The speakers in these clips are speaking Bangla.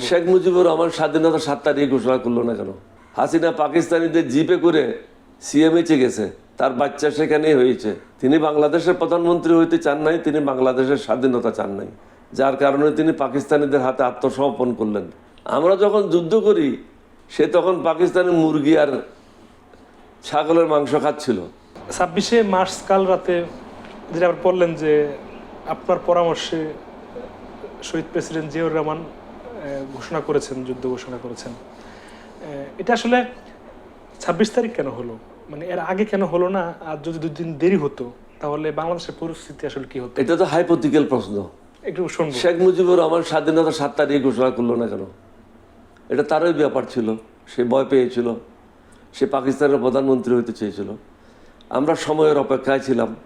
শেখ মুজিবুর রহমান স্বাধীনতা সাত তারিখে ঘোষণা করল না কেন? হাসিনা পাকিস্তানিদের জিপে করে সিএমএচে গেছে। তার বাচ্চা সেখানেই হয়েছে। তিনি বাংলাদেশের প্রধানমন্ত্রী হইতে চান নাই, তিনি বাংলাদেশের স্বাধীনতা চান নাই। যার কারণে তিনি পাকিস্তানিদের হাতে আত্মসমর্পণ করলেন। আমরা যখন যুদ্ধ করি, সে তখন পাকিস্তানের মুরগি আর ছাগলের মাংস খাচ্ছিল। ছাব্বিশে মার্চ কাল রাতে যেটা আবার বললেন যে, আপনার পরামর্শে শহীদ প্রেসিডেন্ট জিয়াউর রহমান ঘোষণা করেছেন যুদ্ধ ঘোষণা করেছেন। এটা আসলে ছাব্বিশ তারিখ কেন হলো? মানে এর আগে কেন হলো না? আর যদি দুদিন দেরি হতো তাহলে বাংলাদেশের পরিস্থিতি আসলে কি হতো? এটা তো হাইপোথিক্যাল প্রশ্ন। একটু শুনব। শেখ মুজিবুর রহমান স্বাধীনতা সাত তারিখে ঘোষণা করল না কেন? এটা তারই ব্যাপার ছিল। সে ভয় পেয়েছিল। সে পাকিস্তানের প্রধানমন্ত্রী হতে চেয়েছিল। আমরা সময়ের অপেক্ষায় ছিলাম।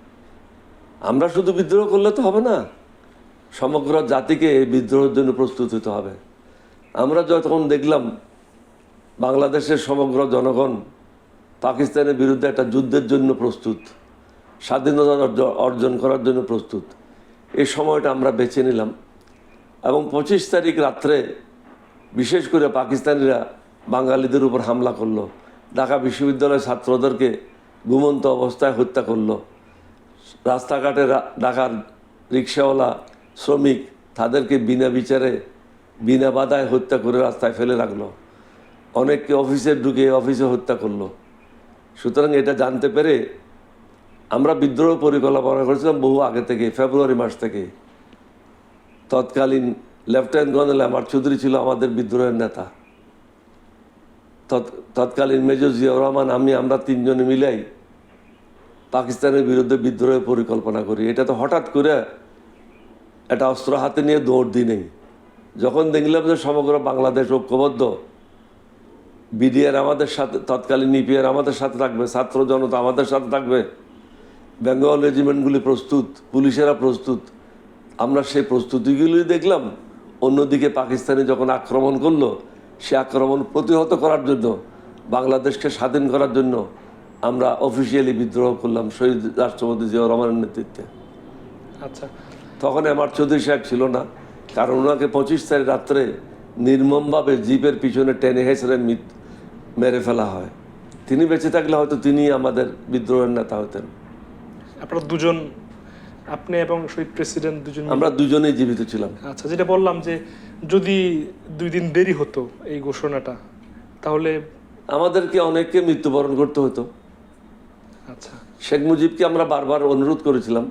আমরা শুধু বিদ্রোহ করলে তো হবে না। সমগ্র জাতিকে এই বিদ্রোহের জন্য প্রস্তুত হতে হবে। আমরা যখন দেখলাম বাংলাদেশের সমগ্র জনগণ পাকিস্তানের বিরুদ্ধে একটা যুদ্ধের জন্য প্রস্তুত, স্বাধীনতা অর্জ- অর্জন করার জন্য প্রস্তুত, এই সময়টা আমরা বেছে নিলাম এবং পঁচিশ তারিখ রাত্রে বিশেষ করে পাকিস্তানিরা বাঙালিদের উপর হামলা করল, ঢাকা বিশ্ববিদ্যালয়ের ছাত্রদেরকে ঘুমন্ত অবস্থায় হত্যা করল, রাস্তাঘাটে ঢাকার রিক্সাওয়ালা শ্রমিক তাদেরকে বিনা বিচারে বিনা বাধায় হত্যা করে রাস্তায় ফেলে রাখল। অনেককে অফিসে ঢুকে অফিসে হত্যা করল। সুতরাং এটা জানতে পেরে আমরা বিদ্রোহ পরিকল্পনা করেছিলাম বহু আগে থেকে, ফেব্রুয়ারি মাস থেকে। তৎকালীন লেফটেন্যান্ট কর্নেল আমার চৌধুরী ছিল আমাদের বিদ্রোহের নেতা। তৎ- তৎকালীন মেজর জিয়াউর রহমান, আমি, আমরা তিনজনে মিলাই পাকিস্তানের বিরুদ্ধে বিদ্রোহের পরিকল্পনা করি। এটা তো হঠাৎ করে একটা অস্ত্র হাতে নিয়ে দৌড় দিই নেই। যখন দেখলাম যে সমগ্র বাংলাদেশ ঐক্যবদ্ধ বিডিআর আমাদের সাথে তৎকালীন ইপিআর আমাদের সাথে থাকবে ছাত্র জনতা আমাদের সাথে থাকবে বেঙ্গল রেজিমেন্টগুলি প্রস্তুত পুলিশেরা প্রস্তুত আমরা সেই প্রস্তুতিগুলি দেখলাম। অন্যদিকে পাকিস্তানি যখন আক্রমণ করল সে আক্রমণ প্রতিহত করার জন্য বাংলাদেশকে স্বাধীন করার জন্য আমরা অফিসিয়ালি বিদ্রোহ করলাম শহীদ রাষ্ট্রপতি জিয়াউর রহমানের নেতৃত্বে। আচ্ছা। তখন আমার চৌধুরী সাহেব ছিল না। কারণ ওনাকে পঁচিশ তারিখ রাত্রে নির্মমভাবে জিপের পিছনে টেনে হেসড়ে মিত- মেরে ফেলা হয়। তিনি বেঁচে থাকলে হয়তো তিনি আমাদের বিদ্রোহের নেতা হতেন। আপনারা দুজন আপনি এবং শহীদ প্রেসিডেন্ট দুজন আমরা দুজনেই জীবিত ছিলাম। আচ্ছা যেটা বললাম যে যদি দুই দিন দেরি হতো এই ঘোষণাটা তাহলে আমাদেরকে অনেককে মৃত্যুবরণ করতে হতো। আচ্ছা। শেখ মুজিবকে আমরা বারবার অনুরোধ করেছিলাম।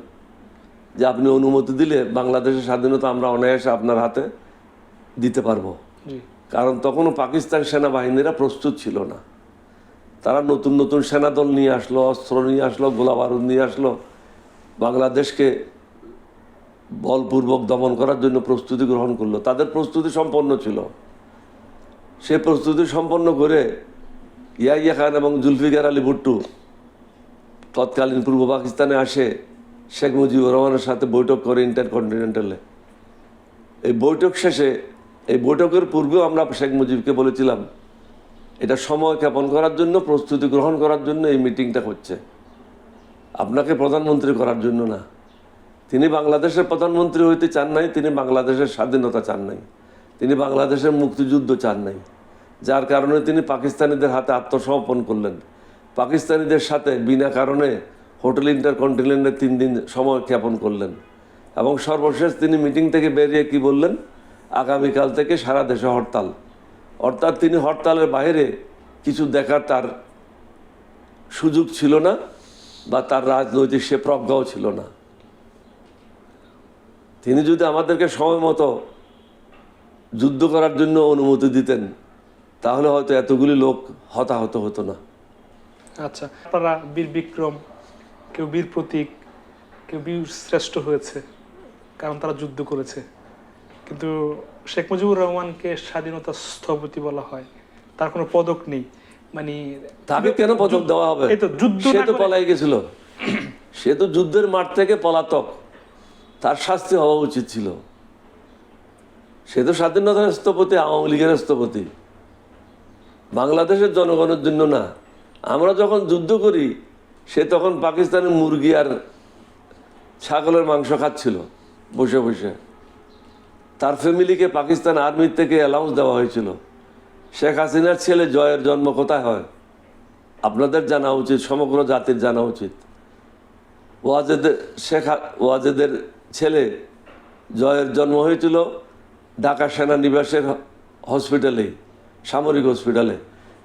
যে আপনি অনুমতি দিলে বাংলাদেশের স্বাধীনতা আমরা অনায়াসে আপনার হাতে দিতে পারব। কারণ তখনও পাকিস্তান সেনাবাহিনীরা প্রস্তুত ছিল না। তারা নতুন নতুন সেনাদল নিয়ে আসলো অস্ত্র নিয়ে আসলো গোলা বারুদ নিয়ে আসলো। বাংলাদেশকে বলপূর্বক দমন করার জন্য প্রস্তুতি গ্রহণ করল। তাদের প্রস্তুতি সম্পন্ন ছিল। সে প্রস্তুতি সম্পন্ন করে ইয়াইয়া খান এবং জুলফিকার আলী ভুট্টু তৎকালীন পূর্ব পাকিস্তানে আসে শেখ মুজিবুর রহমানের সাথে বৈঠক করে ইন্টারকন্টিনেন্টালে। এই বৈঠক শেষে, এই বৈঠকের পূর্বেও আমরা শেখ মুজিবকে বলেছিলাম, এটা সময় জ্ঞাপন করার জন্য, প্রস্তুতি গ্রহণ করার জন্য এই মিটিংটা হচ্ছে। আপনাকে প্রধানমন্ত্রী করার জন্য না। তিনি বাংলাদেশের প্রধানমন্ত্রী হইতে চান নাই, তিনি বাংলাদেশের স্বাধীনতা চান নাই। তিনি বাংলাদেশের মুক্তিযুদ্ধ চান নাই। যার কারণে তিনি পাকিস্তানিদের হাতে আত্মসমর্পণ করলেন। পাকিস্তানিদের সাথে বিনা কারণে হোটেল ইন্টারকন্টিনেন্টে তিন দিন সময় জ্ঞাপন করলেন। এবং সর্বশেষ তিনি মিটিং থেকে বেরিয়ে কি বললেন? আগামীকাল থেকে সারা দেশে হরতাল। অর্থাৎ তিনি হরতালের বাইরে কিছু দেখার তার সুযোগ ছিল না বা তার রাজনৈতিক সে প্রজ্ঞাও ছিল না। তিনি যদি আমাদেরকে সময় মতো যুদ্ধ করার জন্য অনুমতি দিতেন, তাহলে হয়তো এতগুলি লোক হতাহত হতো না। আচ্ছা আপনারা বীর বিক্রম কেউ বীর প্রতীক কেউ বীর শ্রেষ্ঠ হয়েছে কারণ তারা যুদ্ধ করেছে। কিন্তু শেখ মুজিবুর রহমানকে স্বাধীনতা স্থপতি বলা হয়। তার কোনো পদক নেই। মানে তাকে কেন পদক দেওয়া হবে? এই তো যুদ্ধ সে তো পলাই গেছিল। সে তো যুদ্ধের মাঠ থেকে পলাতক। তার শাস্তি হওয়া উচিত ছিল। সে তো স্বাধীনতার স্থপতি আওয়ামী লীগের স্থপতি। বাংলাদেশের জনগণের জন্য না। আমরা যখন যুদ্ধ করি সে তখন পাকিস্তানের মুরগি আর ছাগলের মাংস খাচ্ছিল বসে বসে। তার ফ্যামিলিকে পাকিস্তান আর্মির থেকে অ্যালাউন্স দেওয়া হয়েছিল। শেখ হাসিনার ছেলে জয়ের জন্ম কোথায় হয়? আপনাদের জানা উচিত, সমগ্র জাতির জানা উচিত। ওয়াজেদের শেখ ওয়াজেদের ছেলে জয়ের জন্ম হয়েছিল ঢাকা সেনানিবাসের হসপিটালে সামরিক হসপিটালে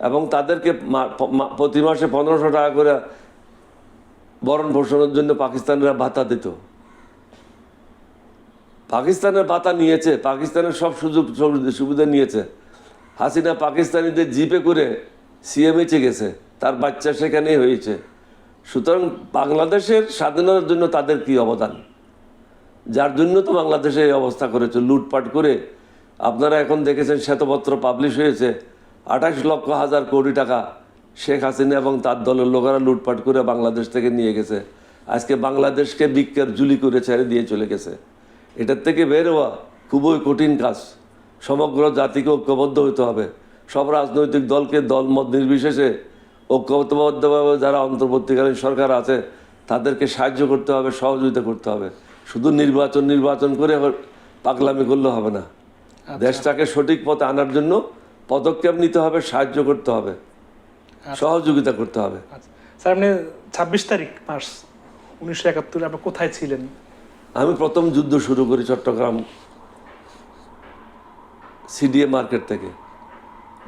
এবং তাদেরকে প্রতি মাসে পনেরোশো টাকা করে বরণ পোষণের জন্য পাকিস্তানিরা ভাতা দিত। পাকিস্তানের ভাতা নিয়েছে, পাকিস্তানের সব সুযোগ সুবিধা- নিয়েছে। হাসিনা পাকিস্তানিদের জিপে করে সিএমএইচে গেছে, তার বাচ্চা সেখানেই হয়েছে। সুতরাং বাংলাদেশের স্বাধীনতার জন্য তাদের কি অবদান? যার জন্য তো বাংলাদেশে এই অবস্থা করেছে। লুটপাট করে আপনারা এখন দেখেছেন শ্বেতপত্র পাবলিশ হয়েছে। আঠাশ লক্ষ হাজার কোটি টাকা শেখ হাসিনা এবং তার দলের লোকেরা লুটপাট করে বাংলাদেশ থেকে নিয়ে গেছে। আজকে বাংলাদেশকে বিক্ষের জুলি করে ছেড়ে দিয়ে চলে গেছে। এটার থেকে বের হওয়া খুবই কঠিন কাজ। সমগ্র জাতিকে ঐক্যবদ্ধ হতে হবে। সব রাজনৈতিক দলকে দল মত নির্বিশেষে ঐক্যবদ্ধভাবে যারা অন্তর্বর্তীকালীন সরকার আছে তাদেরকে সাহায্য করতে হবে সহযোগিতা করতে হবে। শুধু নির্বাচন নির্বাচন করে পাগলামি করলে হবে না। দেশটাকে সঠিক পথে আনার জন্য পদক্ষেপ নিতে হবে সাহায্য করতে হবে। সহযোগিতা করতে হবে। আচ্ছা। স্যার আপনি ছাব্বিশ তারিখ মার্চ উনিশশো একাত্তরে আপনি কোথায় ছিলেন? আমি প্রথম যুদ্ধ শুরু করি চট্টগ্রাম সিডিএ মার্কেট থেকে।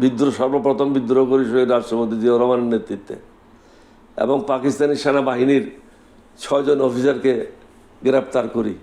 বিদ্রোহ সর্বপ্রথম বিদ্রোহ করি শহীদ রাষ্ট্রপতি জিয়া রহমানের নেতৃত্বে এবং পাকিস্তানি সেনাবাহিনীর ছয়জন অফিসারকে গ্রেপ্তার করি।